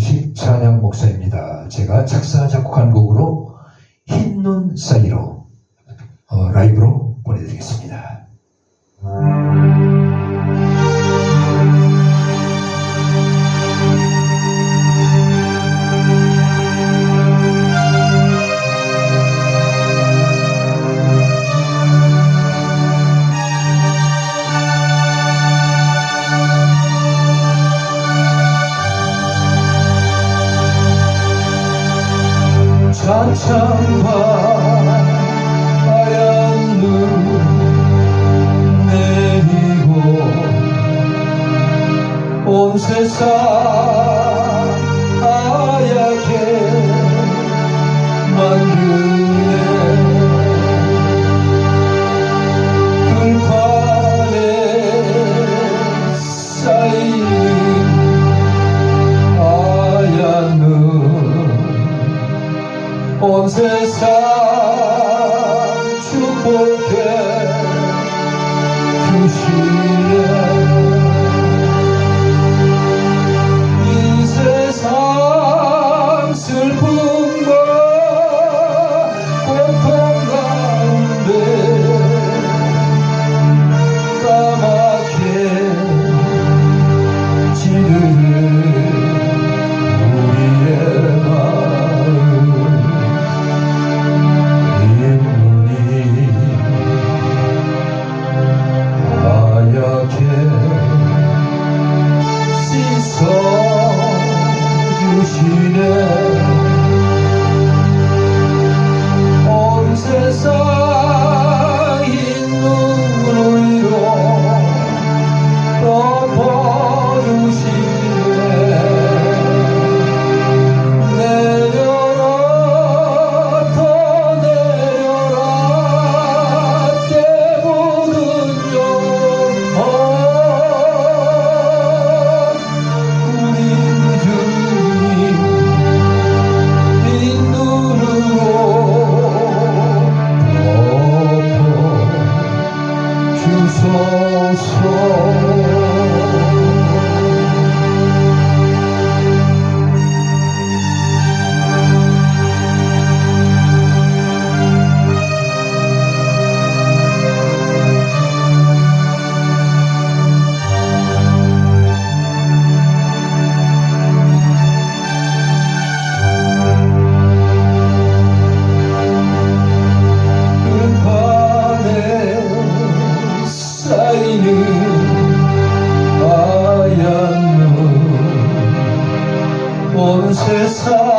이용식 찬양 목사입니다. 제가 작사 작곡한 곡으로 흰 눈 사이로 어, 라이브로 보내드리겠습니다. 한참봐 하얀 눈 내리고 온 세상. 항상 축복해 주시네. home. Francesa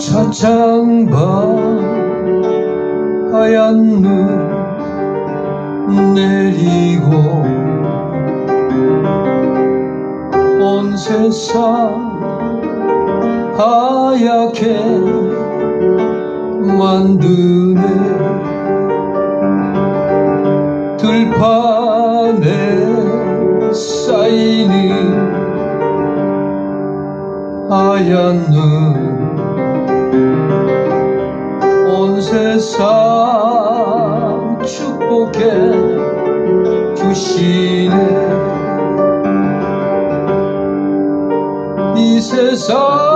차창밖 하얀 눈 내리고 온 세상 하얗게 만드네 들판에 쌓이는 하얀 눈 세상 축복해 주시네 이 세상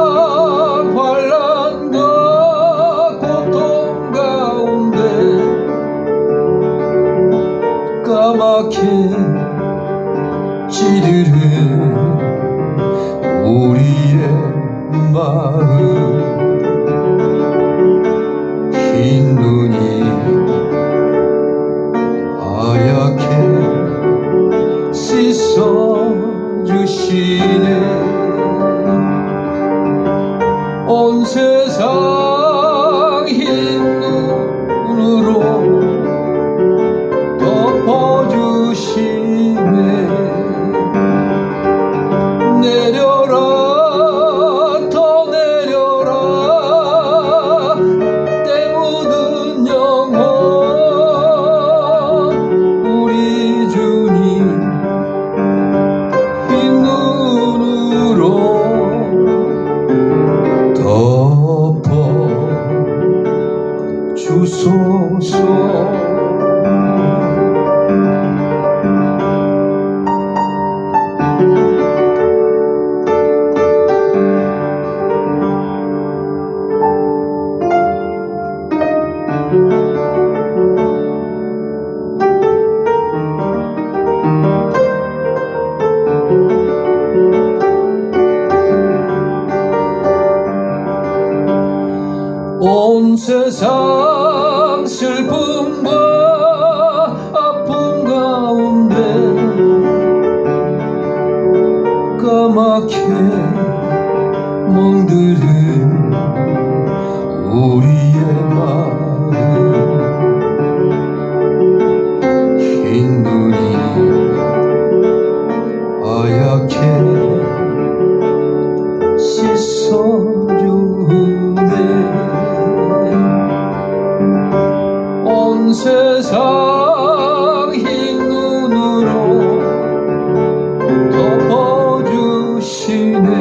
눈이 하얗게 씻어 주시네 세상 슬픔과 아픔 가운데 까맣게 멍들은 우리의 마음. 흰 눈이 하얗게 ti.